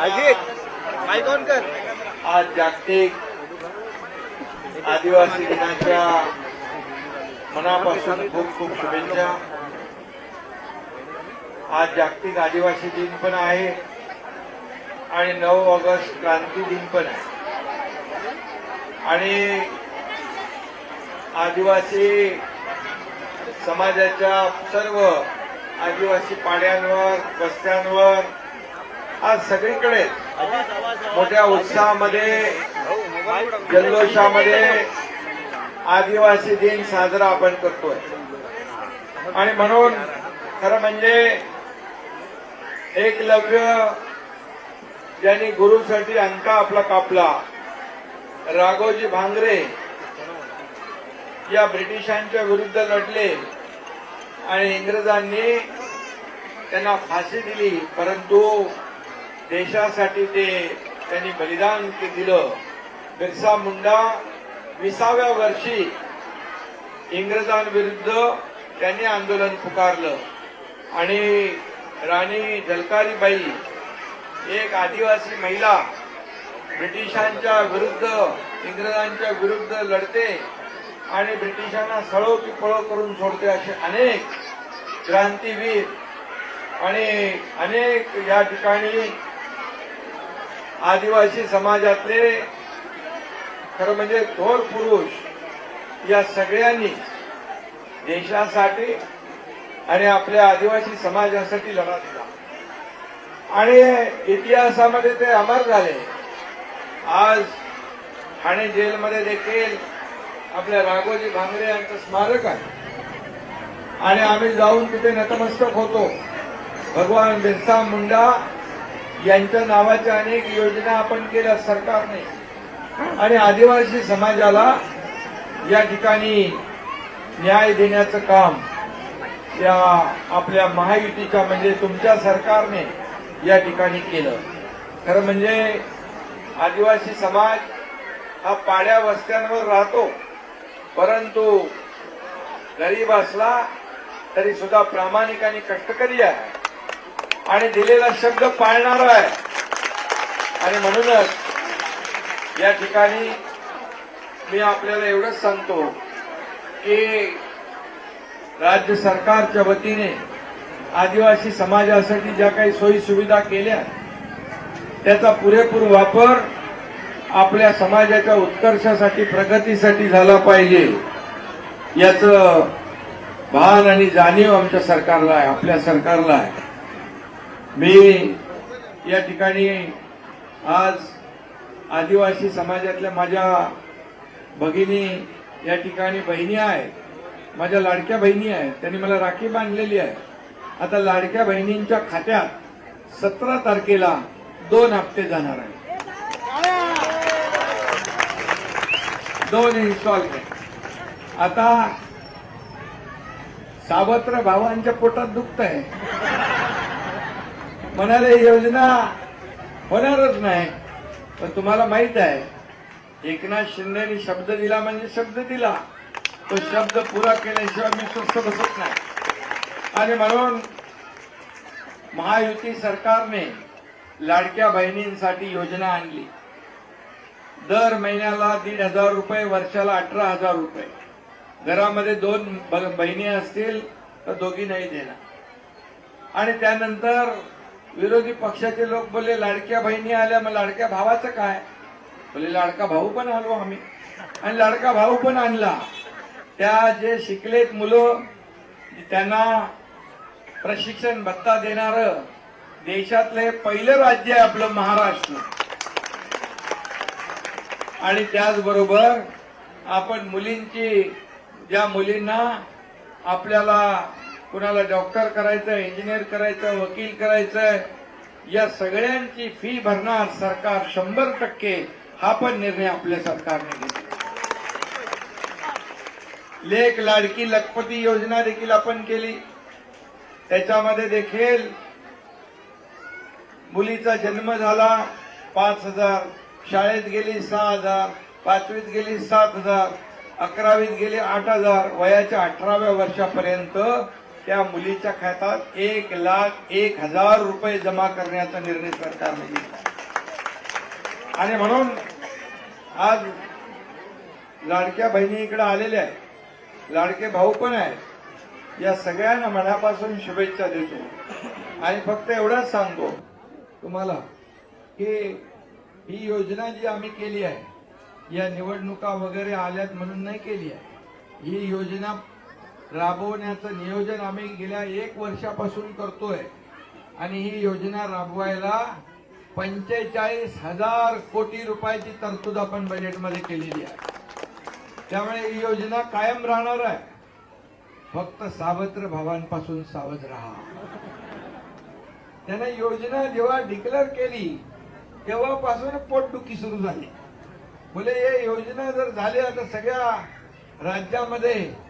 अजित आज जागतिक आदिवासी दिनाच्या मनापासून खूप खूप शुभेच्छा. आज जागतिक आदिवासी दिन पण आहे आणि नऊ ऑगस्ट क्रांती दिन पण आहे. आणि आदिवासी समाजाच्या सर्व आदिवासी पाड्यांवर वस्त्यांवर आज सगळीकडे मोठ्या उत्साहामध्ये जल्लोषामध्ये आदिवासी दिन साजरा आपण करतोय. आणि म्हणून खरं म्हणजे एकलव्य ज्यांनी गुरुसाठी अंका आपला कापला राघोजी भांगरे या ब्रिटिशांच्या विरुद्ध लढले आणि इंग्रजांनी त्यांना फाशी दिली परंतु देशासाठी ते त्यांनी बलिदान दिलं. बिरसा मुंडा विसाव्या वर्षी इंग्रजांविरुद्ध त्यांनी आंदोलन पुकारलं. आणि राणी झलकारीबाई एक आदिवासी महिला ब्रिटिशांच्या विरुद्ध इंग्रजांच्या विरुद्ध लढते आणि ब्रिटिशांना सळो की पळो करून सोडते असे अनेक क्रांतीवीर आणि अनेक या ठिकाणी आदिवासी समाजातले खरं म्हणजे थोर पुरुष या सगळ्यांनी देशासाठी आणि आपल्या आदिवासी समाजासाठी लढा दिला. आणि इतिहासामध्ये ते अमर झाले. आज ठाणे जेलमध्ये देखील आपल्या राघोजी भांगरे यांचं स्मारक आहे. आणि आम्ही जाऊन तिथे नतमस्तक होतो. भगवान बिरसा मुंडा यांच्या नावाच्या अनेक योजना आपण केल्या सरकारने. आणि आदिवासी समाजाला या ठिकाणी न्याय देण्याचं काम या आपल्या महायुतीच्या म्हणजे तुमच्या सरकारने या ठिकाणी केलं. खरं म्हणजे आदिवासी समाज हा पाड्या वस्त्यांवर राहतो परंतु गरीब असला तरी सुद्धा प्रामाणिक आणि कष्टकरी आहे. आणि दिलेला शब्द पाळणार आहे. आणि म्हणूनच या ठिकाणी मी आपल्याला एवढंच सांगतो की राज्य सरकारच्या वतीने आदिवासी समाजासाठी ज्या काही सोयी सुविधा केल्या त्याचा पुरेपूर वापर आपल्या समाजाच्या उत्कर्षासाठी प्रगतीसाठी झाला पाहिजे. याचं भान आणि जाणीव आमच्या सरकारला आहे आपल्या सरकारला आहे. मी या ठिकाणी आज आदिवासी समाजातल्या माझ्या भगिनी या ठिकाणी बहिणी आहेत. माझ्या लाडक्या बहिणी आहेत. त्यांनी मला राखी बांधलेली आहे. आता लाडक्या बहिणींच्या खात्यात सतरा तारखेला दोन हप्ते जाणार आहे दोन इन्स्टॉलमेंट आता सावत्र भावांच्या पोटात दुखत आहे म्हणाले योजना होणारच नाही. पण तुम्हाला माहीत आहे एकनाथ शिंदेनी शब्द दिला म्हणजे शब्द दिला. तो शब्द पुरा केल्याशिवाय मी स्वस्थ बसत नाही. आणि म्हणून महायुती सरकारने लाडक्या बहिणींसाठी योजना आणली. दर महिन्याला दीड हजार रुपये वर्षाला अठरा हजार रुपये. घरामध्ये दोन ब- बहिणी असतील तर दोघी नाही देणार. आणि त्यानंतर विरोधी पक्षाचे लोक बोलले लाडक्या बहिणी आल्या मग लाडक्या भावाचं काय? बोले लाडका भाऊ पण आलो आम्ही. आणि लाडका भाऊ पण आणला. त्या जे शिकलेत मुलं त्यांना प्रशिक्षण भत्ता देणार देशातलं हे पहिलं राज्य आहे आपलं महाराष्ट्र. आणि त्याचबरोबर आपण मुलींची ज्या मुलींना आपल्याला कुणाला डॉक्टर करायचं इंजिनियर करायचं वकील करायचं या सगळ्यांची फी भरणार सरकार शंभर टक्के. हा पण निर्णय आपल्या सरकारने घेतला. लेख लाडकी लखपती योजना देखील आपण केली. त्याच्यामध्ये देखील मुलीचा जन्म झाला पाच हजार. शाळेत गेली सहा हजार. पाचवीत गेली सात हजार. अकरावीत गेली आठ हजार. वयाच्या अठराव्या वर्षापर्यंत त्या मुलीच्या खात्यात एक लाख एक हजार रुपये जमा करण्याचा निर्णय सरकारने घेतला. आणि म्हणून आज लाडक्या बहिणी इकडे आलेल्या आहेत. लाडके भाऊ पण आहेत. या सगळ्यांना मनापासून शुभेच्छा देतो. आणि फक्त एवढंच सांगतो तुम्हाला की ही योजना जी आम्ही केली आहे या निवडणुका वगैरे आल्यात म्हणून नाही केली आहे. ही योजना राबवण्याचं नियोजन आम्ही गेल्या एक वर्षापासून करतोय. आणि ही योजना राबवायला पंचेचाळीस हजार कोटी रुपयाची तरतूद आपण बजेटमध्ये केलेली आहे. त्यामुळे ही योजना कायम राहणार आहे. फक्त सावत्र भावांपासून सावध राहा. त्याने योजना जेव्हा डिक्लेअर केली तेव्हापासून पोटदुखी सुरू झाली. बोले हे योजना जर झाल्या तर सगळ्या राज्यामध्ये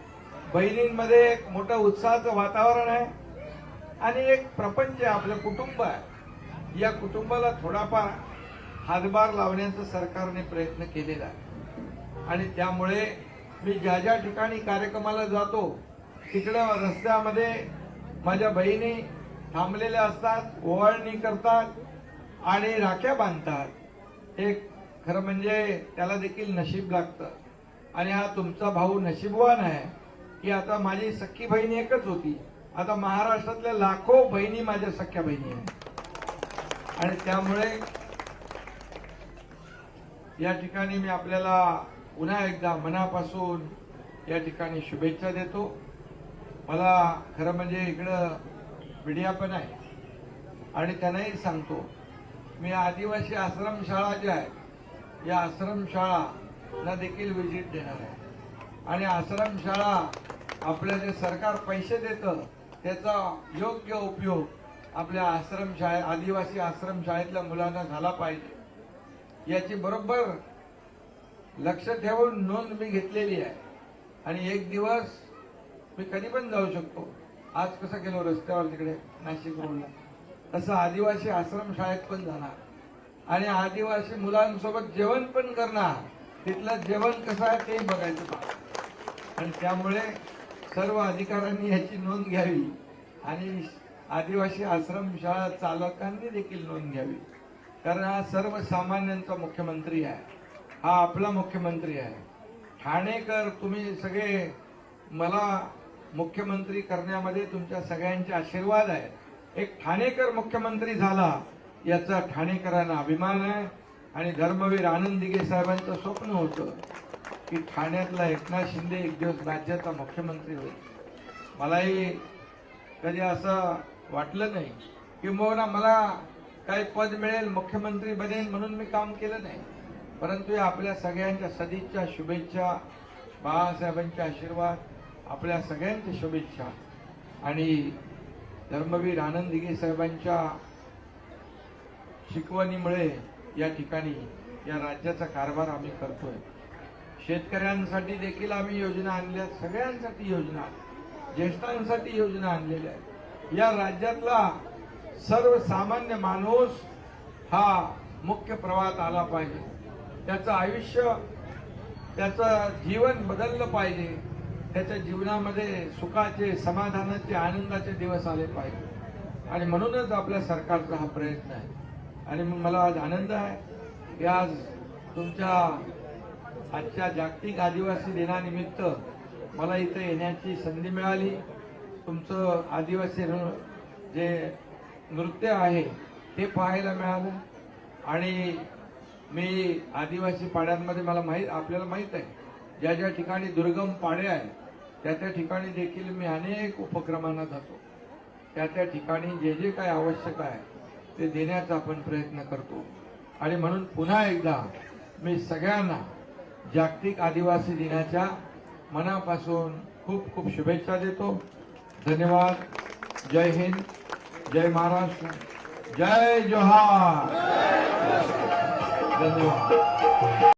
बहिणींमध्ये एक मोठं उत्साहाचं वातावरण आहे आणि एक प्रपंच आहे आपलं कुटुंब आहे. या कुटुंबाला थोडाफार हातभार लावण्याचा सरकारने प्रयत्न केलेला आहे. आणि त्यामुळे मी ज्या ज्या ठिकाणी कार्यक्रमाला जातो तिकडं रस्त्यामध्ये माझ्या बहिणी थांबलेल्या असतात ओवाळणी करतात आणि राख्या बांधतात. एक खरं म्हणजे त्याला देखील नशीब लागतं. आणि हा तुमचा भाऊ नशीबवान आहे. की आता माझी सख्खी बहीण एकच होती. आता महाराष्ट्रातल्या लाखो बहिणी माझ्या सख्या बहिणी आहेत. आणि त्यामुळे या ठिकाणी मी आपल्याला पुन्हा एकदा मनापासून या ठिकाणी शुभेच्छा देतो. मला खरं म्हणजे इकडं मीडिया पण आहे. आणि त्यांनाही सांगतो मी आदिवासी आश्रमशाळा ज्या आहेत या आश्रमशाळांना देखील व्हिजिट देणार आहे. आणि आश्रमशाळा आपलं जे सरकार पैसे देतं त्याचा योग्य उपयोग आपल्या आश्रमशाळे आदिवासी आश्रमशाळेतल्या मुलांना झाला पाहिजे. याची बरोबर लक्ष ठेवून नोंद मी घेतलेली आहे. आणि एक दिवस मी कधी पण जाऊ शकतो. आज कसं गेलो रस्त्यावर तिकडे नाशिक रोडला. तसं आदिवासी आश्रम शाळेत पण जाणार. आणि आदिवासी मुलांसोबत जेवण पण करणार. तिथलं जेवण कसं आहे ते बघायचं आणि त्यामुळे सर्व अधिकाऱ्यांनी याची नोंद घ्यावी. आणि आदिवासी आश्रम शाळा चालकांनी देखील नोंद घ्यावी. कारण हा सर्वसामान्यांचा मुख्यमंत्री आहे. हा आपला मुख्यमंत्री आहे. ठाणेकर तुम्ही सगळे मला मुख्यमंत्री करण्यामध्ये तुमच्या सगळ्यांचे आशीर्वाद आहे. एक ठाणेकर मुख्यमंत्री झाला याचा ठाणेकरांना अभिमान आहे. आणि धर्मवीर आनंद दिघे साहेबांचं स्वप्न होतं. की ठाण्यातला एकनाथ शिंदे एक दिवस राज्याचा मुख्यमंत्री होईल मलाही कधी असं वाटलं नाही किंबहुना मला काही पद मिळेल मुख्यमंत्री बनेल म्हणून मी काम केलं नाही. परंतु या आपल्या सगळ्यांच्या सदिच्छा शुभेच्छा बाळासाहेबांचे आशीर्वाद आपल्या सगळ्यांच्या शुभेच्छा. आणि धर्मवीर आनंद साहेबांच्या शिकवणीमुळे या ठिकाणी या राज्याचा कारभार आम्ही करतोय. शेतकऱ्यांसाठी देखील आम्ही योजना आणल्या सगळ्यांसाठी योजना ज्येष्ठांसाठी योजना आणलेल्या आहेत. या राज्यातला सर्वसामान्य माणूस हा मुख्य प्रवाहात आला पाहिजे. त्याचं आयुष्य त्याचं जीवन बदललं पाहिजे. त्याच्या जीवनामध्ये सुखाचे समाधानाचे आनंदाचे दिवस आले पाहिजे. आणि म्हणूनच आपल्या सरकारचा हा प्रयत्न आहे. आणि मग मला आज आनंद आहे. की आज तुमच्या आजच्या जागतिक आदिवासी दिनानिमित्त मला इथं येण्याची संधी मिळाली. तुमचं आदिवासी नृ- जे नृत्य आहे ते पाहायला मिळालं. आणि मी आदिवासी पाड्यांमध्ये मला माहीत आपल्याला माहीत आहे ज्या ज्या ठिकाणी दुर्गम पाडे आहेत त्या त्या ठिकाणी देखील मी अनेक उपक्रमांना जातो. त्या त्या ठिकाणी जे जे काही आवश्यक आहे ते देण्याचा आपण प्रयत्न करतो. आणि म्हणून पुन्हा एकदा मी सगळ्यांना जागतिक आदिवासी दिनाच्या मनापासून खूप खूप शुभेच्छा देतो. धन्यवाद. जय हिंद. जय महाराष्ट्र. जय जोहार. धन्यवाद.